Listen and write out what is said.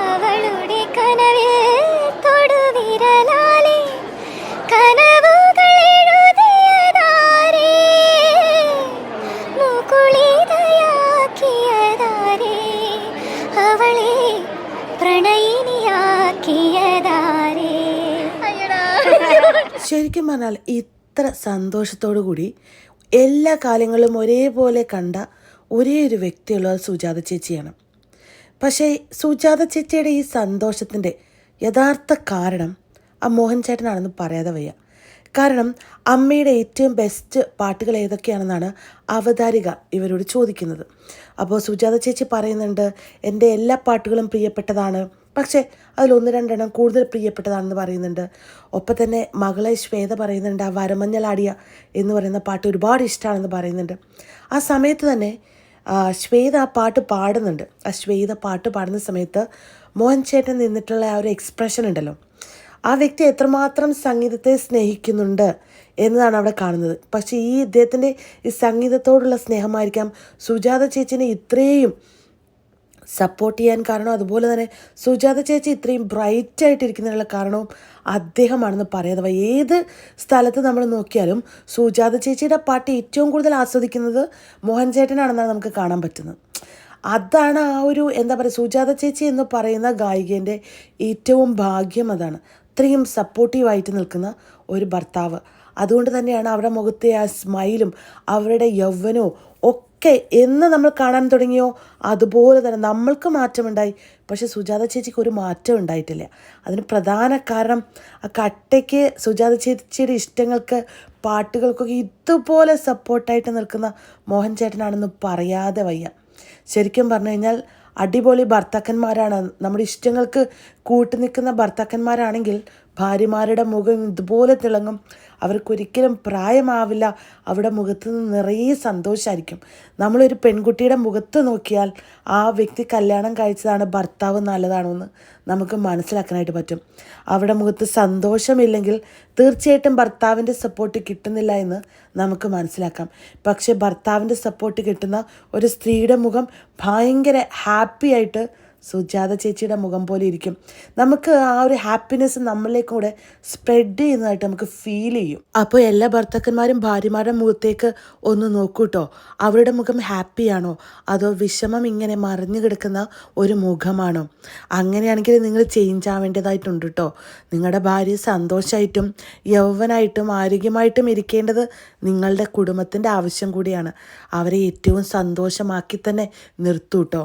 അവളുടെ കനവിൽ തൊടുവിരലാലെ കനവുകൾ എഴുതിയതാരേ? മുകുളിതയാക്കിയതാരേ അവളെ പ്രണയിനിയാക്കിയതാരേ? അയ്യടാ. ശരിക്കും പറഞ്ഞാൽ ഇത്ര സന്തോഷത്തോടു കൂടി എല്ലാ കാലങ്ങളും ഒരേപോലെ കണ്ട ഒരേ ഒരു വ്യക്തിയുള്ളത് സുജാത ചേച്ചിയാണ്. പക്ഷേ സുജാത ചേച്ചിയുടെ ഈ സന്തോഷത്തിന്റെ യഥാർത്ഥ കാരണം ആ മോഹൻ ചേട്ടനാണെന്ന് പറയാതെ വയ്യ. കാരണം അമ്മയുടെ ഏറ്റവും ബെസ്റ്റ് പാട്ടുകൾ ഏതൊക്കെയാണെന്നാണ് അവതാരിക ഇവരോട് ചോദിക്കുന്നത്. അപ്പോൾ സുജാത ചേച്ചി പറയുന്നുണ്ട് എന്റെ എല്ലാ പാട്ടുകളും പ്രിയപ്പെട്ടതാണ്. പക്ഷേ അതിലൊന്ന് രണ്ടെണ്ണം കൂടുതൽ പ്രിയപ്പെട്ടതാണെന്ന് പറയുന്നുണ്ട്. ഒപ്പം തന്നെ മകളെ ശ്വേത പറയുന്നുണ്ട് ആ വരമഞ്ഞലാടിയ എന്ന് പറയുന്ന പാട്ട് ഒരുപാട് ഇഷ്ടമാണെന്ന് പറയുന്നുണ്ട്. ആ സമയത്ത് തന്നെ ശ്വേത ആ പാട്ട് പാടുന്നുണ്ട്. ആ ശ്വേത പാട്ട് പാടുന്ന സമയത്ത് മോഹൻ ചേട്ടൻ നിന്നിട്ടുള്ള ആ ഒരു എക്സ്പ്രഷൻ ഉണ്ടല്ലോ. ആ വ്യക്തി എത്രമാത്രം സംഗീതത്തെ സ്നേഹിക്കുന്നുണ്ട് എന്നതാണ് അവിടെ കാണുന്നത്. പക്ഷേ ഈ ഇദ്ദേഹത്തിന്റെ ഈ സംഗീതത്തോടുള്ള സ്നേഹമായിരിക്കാം സുജാത ചേച്ചിനെ ഇത്രയും സപ്പോർട്ട് ചെയ്യാൻ കാരണം അതുപോലെ തന്നെ സുജാത ചേച്ചി ഇത്രയും ബ്രൈറ്റ് ആയിട്ടിരിക്കുന്നതിനുള്ള കാരണവും അദ്ദേഹമാണെന്ന് പറയാതെ. ഏത് സ്ഥലത്ത് നമ്മൾ നോക്കിയാലും സുജാത ചേച്ചിയുടെ പാട്ട് ഏറ്റവും കൂടുതൽ ആസ്വദിക്കുന്നത് മോഹൻ ചേട്ടനാണെന്നാണ് നമുക്ക് കാണാൻ പറ്റുന്നത്. അതാണ് ആ ഒരു എന്താ പറയുക സുജാത ചേച്ചി എന്ന് പറയുന്ന ഗായികേന്റെ ഏറ്റവും ഭാഗ്യം അതാണ്. അത്രയും സപ്പോർട്ടീവായിട്ട് നിൽക്കുന്ന ഒരു ഭർത്താവ്. അതുകൊണ്ട് തന്നെയാണ് അവരുടെ മുഖത്തെ ആ സ്മൈലും അവരുടെ യൗവനവും ഒക്കെ എന്ന് നമ്മൾ കാണാൻ തുടങ്ങിയോ? അതുപോലെ തന്നെ നമ്മൾക്ക് മാറ്റമുണ്ടായി. പക്ഷെ സുജാത ചേച്ചിക്ക് ഒരു മാറ്റം ഉണ്ടായിട്ടില്ല. അതിന് പ്രധാന കാരണം ആ കട്ടയ്ക്ക് സുജാത ചേച്ചിയുടെ ഇഷ്ടങ്ങൾക്ക് പാട്ടുകൾക്കൊക്കെ ഇതുപോലെ സപ്പോർട്ടായിട്ട് നിൽക്കുന്ന മോഹൻ ചേട്ടനാണെന്ന് പറയാതെ വയ്യ. ശരിക്കും പറഞ്ഞു കഴിഞ്ഞാൽ അടിപൊളി ഭർത്താക്കന്മാരാണ്. നമ്മുടെ ഇഷ്ടങ്ങൾക്ക് കൂട്ടു നിൽക്കുന്ന ഭർത്താക്കന്മാരാണെങ്കിൽ ഭാര്യമാരുടെ മുഖം ഇതുപോലെ തിളങ്ങും. അവർക്കൊരിക്കലും പ്രായമാവില്ല. അവരുടെ മുഖത്ത് നിന്ന് നിറയെ സന്തോഷമായിരിക്കും നമ്മളൊരു പെൺകുട്ടിയുടെ മുഖത്ത് നോക്കിയാൽ ആ വ്യക്തി കല്യാണം കഴിച്ചതാണ് ഭർത്താവ് നല്ലതാണെന്ന് നമുക്ക് മനസ്സിലാക്കാനായിട്ട് പറ്റും. അവരുടെ മുഖത്ത് സന്തോഷമില്ലെങ്കിൽ തീർച്ചയായിട്ടും ഭർത്താവിന്റെ സപ്പോർട്ട് കിട്ടുന്നില്ല എന്ന് നമുക്ക് മനസ്സിലാക്കാം. പക്ഷേ ഭർത്താവിന്റെ സപ്പോർട്ട് കിട്ടുന്ന ഒരു സ്ത്രീയുടെ മുഖം ഭയങ്കര ഹാപ്പി ആയിട്ട് സുജാത ചേച്ചിയുടെ മുഖം പോലെ ഇരിക്കും. നമുക്ക് ആ ഒരു ഹാപ്പിനെസ് നമ്മളിലേക്ക് കൂടെ സ്പ്രെഡ് ചെയ്യുന്നതായിട്ട് നമുക്ക് ഫീൽ ചെയ്യും. അപ്പോൾ എല്ലാ ഭർത്താക്കന്മാരും ഭാര്യമാരുടെ മുഖത്തേക്ക് ഒന്ന് നോക്കൂട്ടോ. അവരുടെ മുഖം ഹാപ്പിയാണോ അതോ വിഷമം ഇങ്ങനെ മറിഞ്ഞു കിടക്കുന്ന ഒരു മുഖമാണോ? അങ്ങനെയാണെങ്കിൽ നിങ്ങൾ ചേഞ്ച് ആവേണ്ടതായിട്ടുണ്ട് കേട്ടോ നിങ്ങളുടെ ഭാര്യ സന്തോഷമായിട്ടും യൗവനായിട്ടും ആരോഗ്യമായിട്ടും ഇരിക്കേണ്ടത് നിങ്ങളുടെ കുടുംബത്തിന്റെ ആവശ്യം കൂടിയാണ്. അവരെ ഏറ്റവും സന്തോഷമാക്കി തന്നെ നിർത്തൂട്ടോ